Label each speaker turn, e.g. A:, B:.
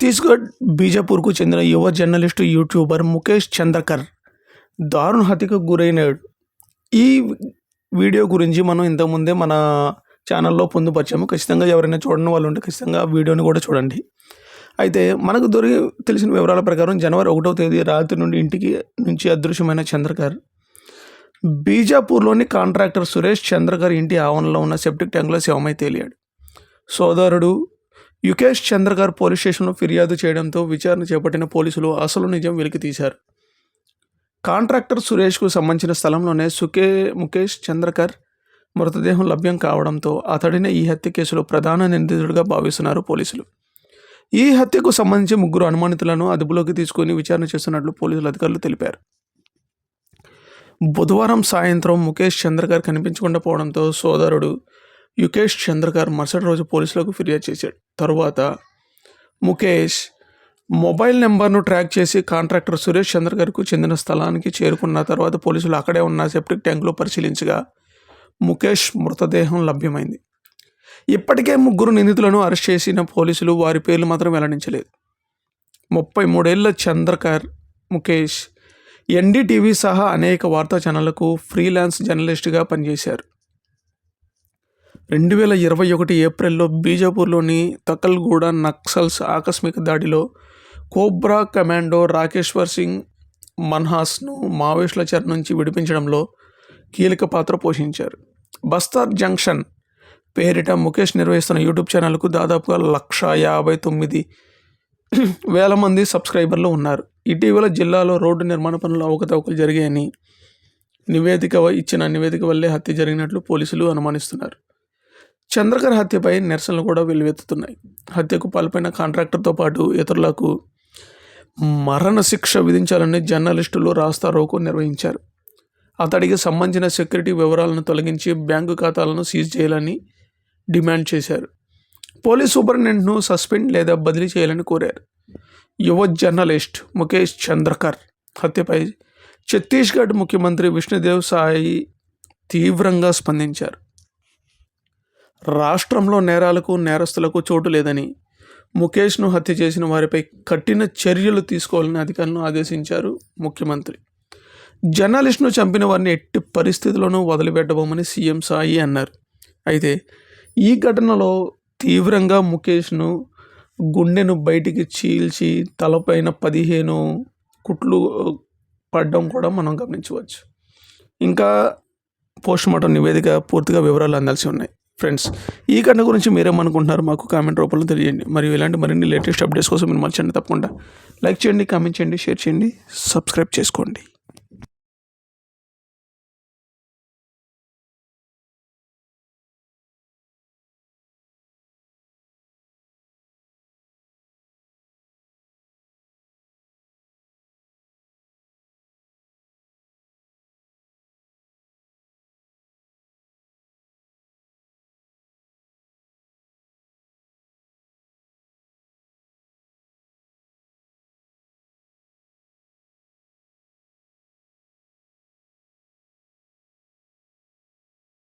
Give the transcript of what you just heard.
A: ఛత్తీస్గఢ్ బీజాపూర్కు చెందిన యువ journalist YouTuber Mukesh Chandrakar దారుణ హత్యకు గురైనాడు. ఈ వీడియో గురించి మనం ఇంతకుముందే మన ఛానల్లో పొందుపరిచాము. ఖచ్చితంగా ఎవరైనా చూడని వాళ్ళు ఉంటే ఖచ్చితంగా ఆ వీడియోని కూడా చూడండి. అయితే మనకు దొరికి తెలిసిన వివరాల ప్రకారం జనవరి ఒకటవ తేదీ రాత్రి నుండి ఇంటికి నుంచి అదృశ్యమైన చంద్రకర్ బీజాపూర్లోని కాంట్రాక్టర్ సురేష్ చంద్రకర్ ఇంటి ఆవరణలో ఉన్న సెప్టిక్ ట్యాంక్లో శవమై తేలియాడు సోదరుడు యుకేష్ చంద్రకర్ పోలీస్ స్టేషన్లో ఫిర్యాదు చేయడంతో విచారణ చేపట్టిన పోలీసులు అసలు నిజం వెలికి తీశారు. కాంట్రాక్టర్ సురేష్కు సంబంధించిన స్థలంలోనే సుకే ముఖేష్ చంద్రకర్ మృతదేహం లభ్యం కావడంతో అతడినే ఈ హత్య కేసులో ప్రధాన నిందితుడిగా భావిస్తున్నారు పోలీసులు. ఈ హత్యకు సంబంధించి ముగ్గురు అనుమానితులను అదుపులోకి తీసుకుని విచారణ చేస్తున్నట్లు పోలీసులు అధికారులు తెలిపారు. బుధవారం సాయంత్రం ముఖేష్ చంద్రకర్ కనిపించకుండా పోవడంతో సోదరుడు యుకేష్ చంద్రకర్ మరుసటి రోజు పోలీసులకు ఫిర్యాదు చేశాడు. తరువాత ముఖేష్ మొబైల్ నెంబర్ను ట్రాక్ చేసి కాంట్రాక్టర్ సురేష్ చంద్రకర్కు చెందిన స్థలానికి చేరుకున్న తర్వాత పోలీసులు అక్కడే ఉన్న సెప్టిక్ ట్యాంకులో పరిశీలించగా ముఖేష్ మృతదేహం లభ్యమైంది. ఇప్పటికే ముగ్గురు నిందితులను అరెస్ట్ చేసిన పోలీసులు వారి పేర్లు మాత్రం వెల్లడించలేదు. ముప్పై మూడేళ్ళ చంద్రకర్ ముఖేష్ ఎన్డీటీవీ సహా అనేక వార్తా ఛానళ్ళకు ఫ్రీలాన్స్ జర్నలిస్ట్గా పనిచేశారు. రెండు వేల ఇరవై ఒకటి ఏప్రిల్లో బీజాపూర్లోని తకల్గూడ నక్సల్స్ ఆకస్మిక దాడిలో కోబ్రా కమాండో రాకేశ్వర్ సింగ్ మన్హాస్ను మావోయిస్టుల చెర నుంచి విడిపించడంలో కీలక పాత్ర పోషించారు. బస్తార్ జంక్షన్ పేరిట ముఖేష్ నిర్వహిస్తున్న యూట్యూబ్ ఛానల్కు దాదాపుగా లక్ష యాభై తొమ్మిది వేల మంది సబ్స్క్రైబర్లు ఉన్నారు. ఇటీవల జిల్లాలో రోడ్డు నిర్మాణ పనులు అవకతవకలు జరిగాయని నివేదిక ఇచ్చిన నివేదిక వల్లే హత్య జరిగినట్లు పోలీసులు అనుమానిస్తున్నారు. చంద్రకర్ హత్యపై నిరసనలు కూడా వెల్లువెత్తుతున్నాయి. హత్యకు పాల్పడిన కాంట్రాక్టర్తో పాటు ఇతరులకు మరణశిక్ష విధించాలని జర్నలిస్టులు రాస్తారోకు నిర్వహించారు. అతడికి సంబంధించిన సెక్యూరిటీ వివరాలను తొలగించి బ్యాంకు ఖాతాలను సీజ్ చేయాలని డిమాండ్ చేశారు. పోలీస్ సూపరింటెండెంట్ను సస్పెండ్ లేదా బదిలీ చేయాలని కోరారు. యువ జర్నలిస్ట్ ముఖేష్ చంద్రకర్ హత్యపై ఛత్తీస్గఢ్ ముఖ్యమంత్రి విష్ణుదేవ్ సాయి తీవ్రంగా స్పందించారు. రాష్ట్రంలో నేరాలకు నేరస్తులకు చోటు లేదని ముఖేష్ను హత్య చేసిన వారిపై కఠిన చర్యలు తీసుకోవాలని అధికారులను ఆదేశించారు ముఖ్యమంత్రి. జర్నలిస్ట్ను చంపిన వారిని ఎట్టి పరిస్థితుల్లోనూ వదిలిపెట్టబోమని సీఎం సాయి అన్నారు. అయితే ఈ ఘటనలో తీవ్రంగా ముఖేష్ను గుండెను బయటికి చీల్చి తలపైన పదిహేను కుట్లు పడడం కూడా మనం గమనించవచ్చు. ఇంకా పోస్ట్మార్టం నివేదిక పూర్తిగా వివరాలు అందాల్సి ఉన్నాయి. ఫ్రెండ్స్ ఈ ఘటన గురించి మీరేమనుకుంటున్నారు మాకు కామెంట్ రూపంలో తెలియజేయండి మరియు ఇలాంటి మరిన్ని లేటెస్ట్ అప్డేట్స్ కోసం మీరు మర్చండి తప్పకుండా లైక్ చేయండి కామెంట్ చేయండి షేర్ చేయండి సబ్స్క్రైబ్ చేసుకోండి.